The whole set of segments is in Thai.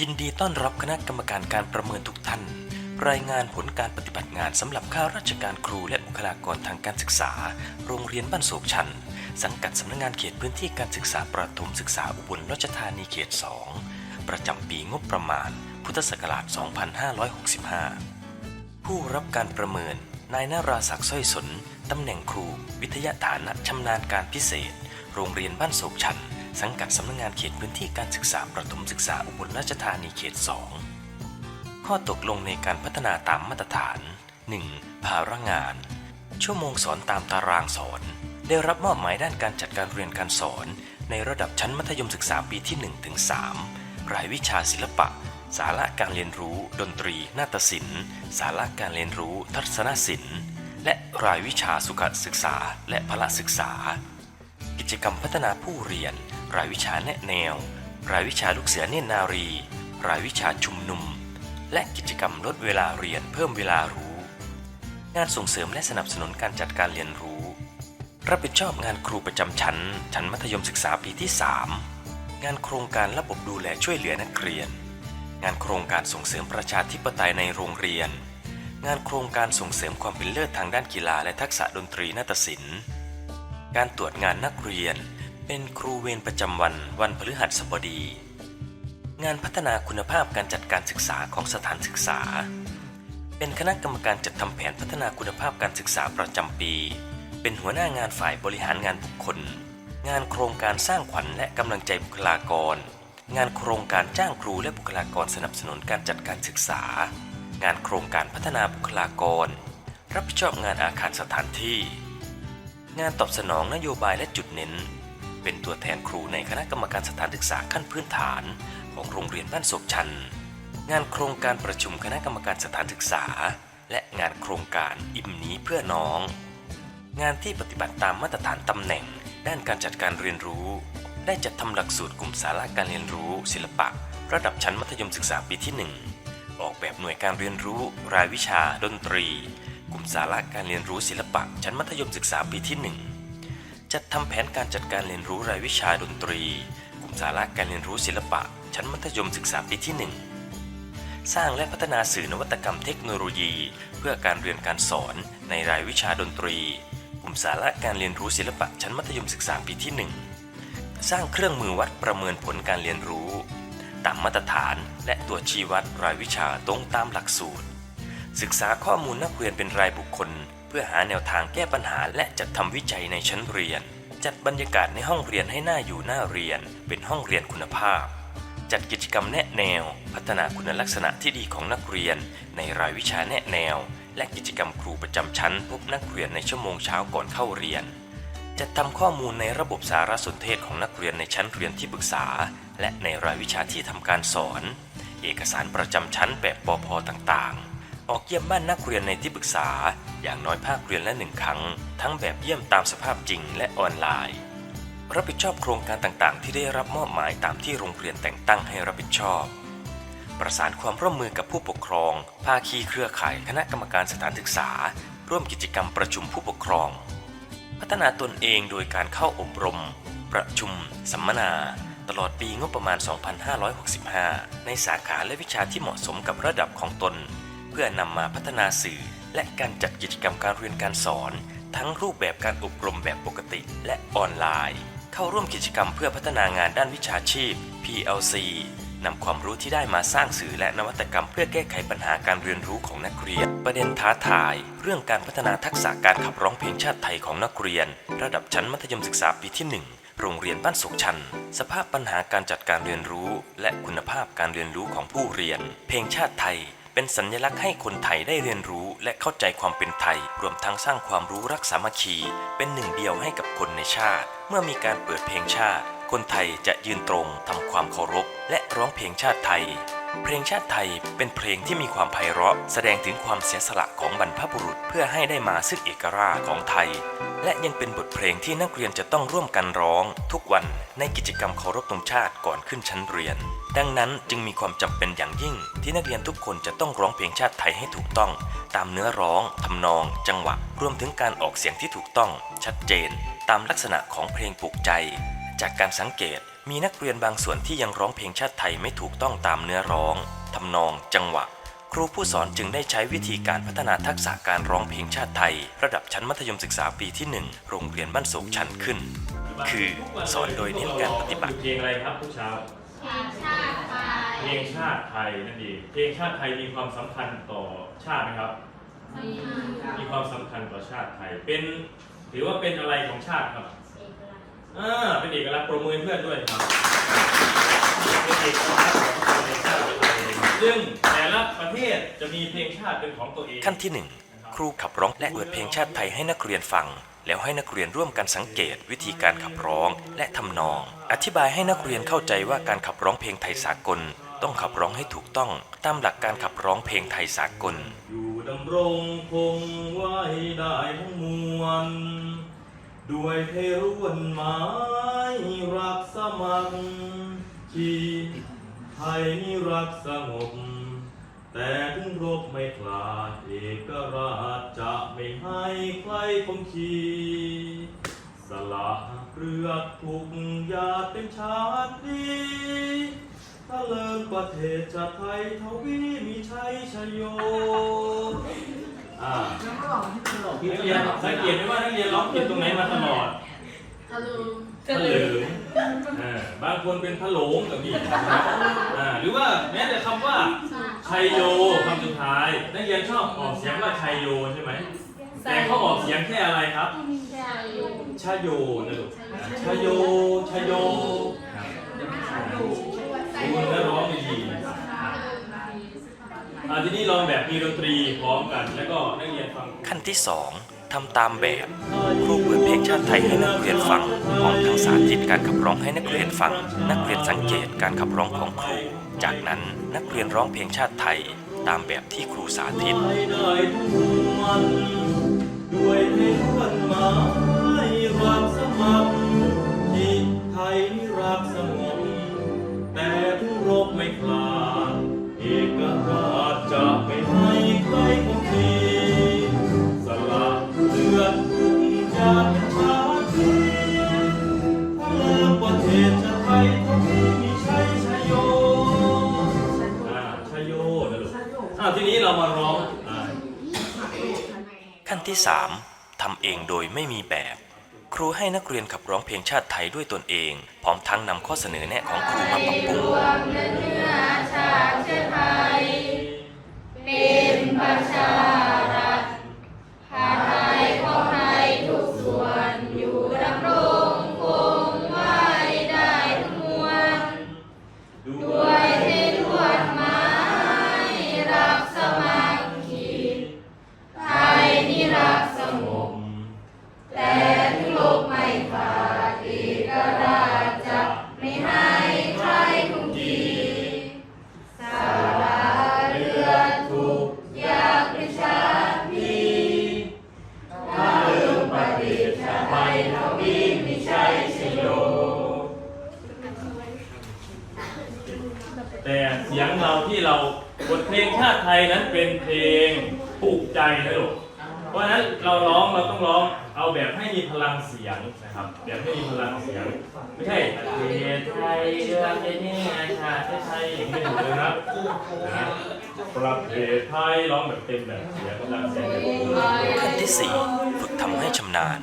ยินดีต้อนรับคณะกรรมการการประเมินทุกท่าน รายงานผลการปฏิบัติงานสำหรับข้าราชการครูและบุคลากรทางการศึกษา โรงเรียนบ้านโศกชัน สังกัดสำนักงานเขตพื้นที่การศึกษาประถมศึกษาอุบลราชธานีเขต 2 ประจำปีงบประมาณ พุทธศักราช 2565 ผู้รับการประเมิน นายนาราศักดิ์สร้อยสนตำแหน่งครู วิทยาฐานะชำนาญการพิเศษ โรงเรียนบ้านโศกชัน สังกัดสำนักงานเขตพื้นที่การศึกษาประถมศึกษาอุบลราชธานีเขต 2 ข้อตกลงในการพัฒนาตามมาตรฐาน 1. ภาระงาน ชั่วโมงสอนตามตารางสอน ได้รับมอบหมายด้านการจัดการเรียนการสอน ในระดับชั้นมัธยมศึกษาปีที่1ถึง3รายวิชาศิลปะ สาระการเรียนรู้ ดนตรี นาฏศิลป์ สาระการเรียนรู้ ทัศนศิลป์ และรายวิชาสุขศึกษาและพละศึกษา กิจกรรมพัฒนาผู้เรียน รายวิชาแนะแนว รายวิชาลูกเสือเนตรนารี รายวิชาชุมนุม และกิจกรรมลดเวลาเรียนเพิ่มเวลารู้ งานส่งเสริมและสนับสนุนการจัดการเรียนรู้ รับผิดชอบงานครูประจำชั้น ชั้นมัธยมศึกษาปีที่ 3 งานโครงการระบบดูแลช่วยเหลือนักเรียน งานโครงการส่งเสริมประชาธิปไตยในโรงเรียน งานโครงการส่งเสริมความเป็นเลิศทางด้านกีฬาและทักษะดนตรีนาฏศิลป์ การตรวจงานนักเรียน เป็นครูเวรประจำวันวันพฤหัสบดี งานพัฒนาคุณภาพการจัดการศึกษาของสถานศึกษา เป็นคณะกรรมการจัดทำแผนพัฒนาคุณภาพการศึกษาประจำปี เป็นหัวหน้างานฝ่ายบริหารงานบุคคล งานโครงการสร้างขวัญและกำลังใจบุคลากร งานโครงการจ้างครูและบุคลากรสนับสนุนการจัดการศึกษา งานโครงการพัฒนาบุคลากร รับผิดชอบงานอาคารสถานที่ งานตอบสนองนโยบายและจุดเน้น เป็นตัวแทนครูในคณะกรรมการสถานศึกษาขั้นพื้นฐานของโรงเรียนบ้านโศกชัน งานโครงการประชุมคณะกรรมการสถานศึกษา และงานโครงการอิ่มนี้เพื่อน้อง งานที่ปฏิบัติตามมาตรฐานตำแหน่ง ด้านการจัดการเรียนรู้ ได้จัดทำหลักสูตรกลุ่มสาระการเรียนรู้ ศิลปะ ระดับชั้นมัธยมศึกษาปีที่ 1 ออกแบบหน่วยการเรียนรู้ รายวิชา ดนตรี ลุ่มสาระการเรียนรู้ศิลปะชั้นมัธยมศึกษาปีที่ 1 จัดทำแผนการจัดการเรียนรู้รายวิชาดนตรี กลุ่มสาระการเรียนรู้ศิลปะ ชั้นมัธยมศึกษาปีที่ 1 สร้างและพัฒนาสื่อนวัตกรรมเทคโนโลยี เพื่อการเรียนการสอนในรายวิชาดนตรี กลุ่มสาระการเรียนรู้ศิลปะชั้นมัธยมศึกษาปีที่ 1 สร้างเครื่องมือวัดประเมินผลการเรียนรู้ ตามมาตรฐานและตัวชี้วัดรายวิชาตรงตามหลักสูตร ศึกษาข้อมูลนักเรียนเป็นรายบุคคล เพื่อหาแนวทางแก้ปัญหาและจัดทำวิจัยในชั้นเรียน จัดบรรยากาศในห้องเรียนให้หน่าอยู่น่าเรียน เป็นห้องเรียนคุณภาพ จัดกิจกรรมแนะแนว พัฒนาคุณลักษณะที่ดีของนักเรียน ในรายวิชาแนะแนว และกิจกรรมครูประจำชั้น พบนักเรียนในชั่วโมงเช้าก่อนเข้าเรียน จัดทำข้อมูลในระบบสารสนเทศของนักเรียนในชั้นเรียนที่ปรึกษา และในรายวิชาที่ทำการสอน เอกสารประจำชั้นแบบปพต่างๆ ออกเยี่ยมบ้านนักเรียนในที่ปรึกษา อย่างน้อยภาคเรียนละหนึ่งครั้ง ทั้งแบบเยี่ยมตามสภาพจริงและออนไลน์ รับผิดชอบโครงการต่างๆ ที่ได้รับมอบหมายตามที่โรงเรียนแต่งตั้งให้รับผิดชอบ ประสานความร่วมมือกับผู้ปกครอง ภาคีเครือข่ายคณะกรรมการสถานศึกษา ร่วมกิจกรรมประชุมผู้ปกครอง พัฒนาตนเองโดยการเข้าอบรม ประชุม สัมมนาตลอดปีงบประมาณ 2565 ในสาขาและวิชาที่เหมาะสมกับระดับของตน พื่อนำมาพัฒนาสื่อ และการจัดกิจกรรมการเรียนการสอน ทั้งรูปแบบการอบรมแบบปกติและออนไลน์ เข้าร่วมกิจกรรมเพื่อพัฒนางานด้านวิชาชีพ PLC นำความรู้ที่ได้มาสร้างสื่อและนวัตกรรมเพื่อแก้ไขปัญหาการเรียนรู้ของนักเรียน ประเด็นท้าทาย เรื่องการพัฒนาทักษะการขับร้องเพลงชาติไทยของนักเรียน ระดับชั้นมัธยมศึกษาปีที่ 1 โรงเรียนบ้านสุขชัน สภาพปัญหาการจัดการเรียนรู้ และคุณภาพการเรียนรู้ของผู้เรียน เพลงชาติไทย เป็นสัญลักษณ์ให้คนไทยได้เรียนรู้และเข้าใจความเป็นไทย รวมทั้งสร้างความรู้รักสามัคคี เป็นหนึ่งเดียวให้กับคนในชาติ เมื่อมีการเปิดเพลงชาติ คนไทยจะยืนตรงทำความเคารพ และร้องเพลงชาติไทย เพลงชาติไทยเป็นเพลงที่มีความไพเราะ แสดงถึงความเสียสละของบรรพบุรุษเพื่อให้ได้มาซึ่งเอกราชของไทย และยังเป็นบทเพลงที่นักเรียนจะต้องร่วมกันร้อง ทุกวันในกิจกรรมเคารพธงชาติก่อนขึ้นชั้นเรียน ดังนั้นจึงมีความจำเป็นอย่างยิ่ง ที่นักเรียนทุกคนจะต้องร้องเพลงชาติไทยให้ถูกต้อง ตามเนื้อร้องทำนอง จังหวะ รวมถึงการออกเสียงที่ถูกต้อง ชัดเจน ตามลักษณะของเพลงปลุกใจ จากการสังเกต มีนักเรียนบางส่วนที่ยังร้องเพลงชาติไทยไม่ถูกต้องตามเนื้อร้องทำนอง จังหวะ ครูผู้สอนจึงได้ใช้วิธีการพัฒนาทักษะการร้องเพลงชาติไทย ระดับชั้นมัธยมศึกษาปีที่ 1 โรงเรียนบ้านโศกชันขึ้น คือสอนโดยเน้นการปฏิบัติ เพลงอะไรครับทุกเช้าเพลงชาติไทยเพลงชาติไทยนั่นเองเพลงชาติไทยมีความสำคัญต่อชาติไหมครับมีมีความสำคัญต่อชาติไทย เป็นถือว่าเป็นอะไรของชาติครับ อ่าเป็นเอกลักษณ์ปรบมือให้เพื่อนด้วยครับเป็นเอกลักษณ์ของคนในชาติไทยซึ่งแต่ละประเทศจะมีเพลงชาติเป็นของตัวเองขั้นที่1ครูขับร้องและเปิดเพลงชาติไทยให้นักเรียนฟัง แล้วให้นักเรียนร่วมกันสังเกต วิธีการขับร้องและทำนอง อธิบายให้นักเรียนเข้าใจว่าการขับร้องเพลงไทยสากล ต้องขับร้องให้ถูกต้อง ตามหลักการขับร้องเพลงไทยสากล อยู่ดำรงคงไว้ได้ทั้งมวล ด้วยเทรุ่วนไม้รักสมัครคีไทยรักสงบ แต่ถึงรบไม่คลาดเอกราชจะไม่ให้ใครคมขีสละเรือกทุกยาเป็นชาติดีถ้าเลิงประเทศชาติไทยทวีมีชัยชโย อ่านักเรียนสังเกตไหมว่านักเรียนร้องผิดตรงไหนมาตลอดทะลุงพะเหลิงอ่าบางคนเป็นพะโหลงกับนี่นะครับอ่าหรือว่าแม้แต่คำว่าชัยโยคำสุดท้าย นักเรียนชอบออกเสียงว่าชัยโยใช่ไหมแต่เขาออกเสียงแค่อะไรครับชายุงชาโยนะลูกชาโยชาโยครับคุณและร้องดีๆนะครับอ่าทีนี้ลอง แบบมีดนตรีพร้อมกัน แล้วก็นักเรียนฟังขั้นที่ 2ทำตามแบบ ครูเปิดเพลงชาติไทยให้นักเรียนฟังพร้อมทั้งสาธิตการขับร้องให้นักเรียนฟัง นักเรียนสังเกตการขับร้องของครู จากนั้นนักเรียนร้องเพลงชาติไทย ตามแบบที่ครูสาธิตไปได้ทุกวันด้วยเพลงวันไม้รักสมัคร ที่3ทำเองโดยไม่มีแบบ ครูให้นักเรียนขับร้องเพลงชาติไทยด้วยตนเอง พร้อมทั้งนำข้อเสนอแนะของครูมาปรับปรุง เสียงเราที่เราบทเพลงชาติไทยนั้นเป็นเพลงปลุกใจนะลูกเพราะฉะนั้นเราร้องเราต้องร้องเอาแบบให้มีพลังเสียงนะครับแบบให้มีพลังเสียง ไม่ใช่ประเทศไทยเรือไทยนี่อาชาติไทยอย่างนี้เลยนะครับนะประเทศไทยร้องแบบเต็มแบบเสียงพลังเสียงแบบนี้ขั้นที่4ฝึกทำให้ชำนาญ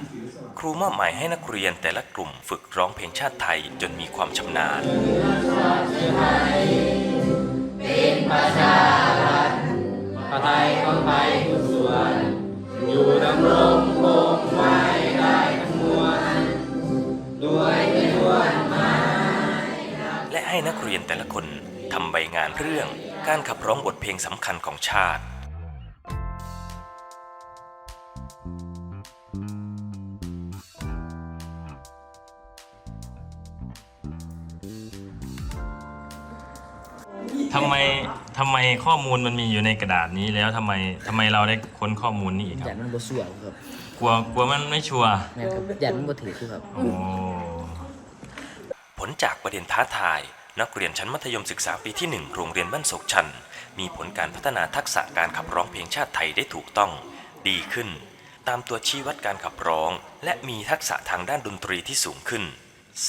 ครูมอบหมายให้นักเรียนแต่ละกลุ่มฝึกร้องเพลงชาติไทยจนมีความชำนาญ ประไทยของไทยทุกส่วนอยู่ดำรงคงไว้ได้ทั้งมวลด้วยเทวนมาและให้นักเรียนแต่ละคนทำใบงานเรื่องการขับร้องบทเพลงสำคัญของชาติ ทำไมทำไมข้อมูลมันมีอยู่ในกระดาษนี้แล้วทำไมทำไมเราได้ค้นข้อมูลนี้อีกคหยัรับ นมันบ่สัวครับกลัวกลัวมันไม่ชัวร์แม่นครับหยันมันบ่ถือครับ โอ้ ผลจากประเด็นท้าทาย นักเรียนชั้นมัธยมศึกษาปีที่ 1 โรงเรียนบ้านโศกชัน มีผลการพัฒนาทักษะการขับร้องเพลงชาติไทยได้ถูกต้อง ดีขึ้น ตามตัวชี้วัดการขับร้อง และมีทักษะทางด้านดนตรีที่สูงขึ้น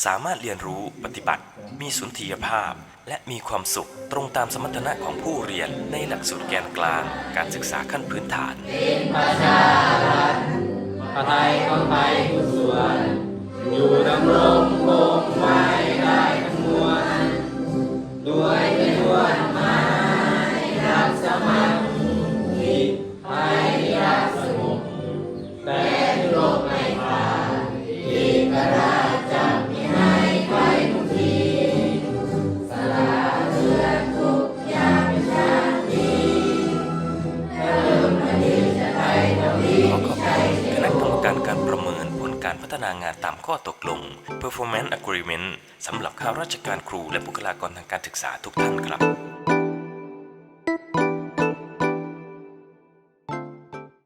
สามารถเรียนรู้ปฏิบัติ มีสุนทรียภาพ และมีความสุขตรงตามสมรรถนะของผู้เรียนในหลักสูตรแกนกลาง การศึกษาขั้นพื้นฐานพระไางานตามข้อตกลง Performance Agreement สำหรับข้าราชการครูและบุคลากรทางการศึกษาทุกท่านครับ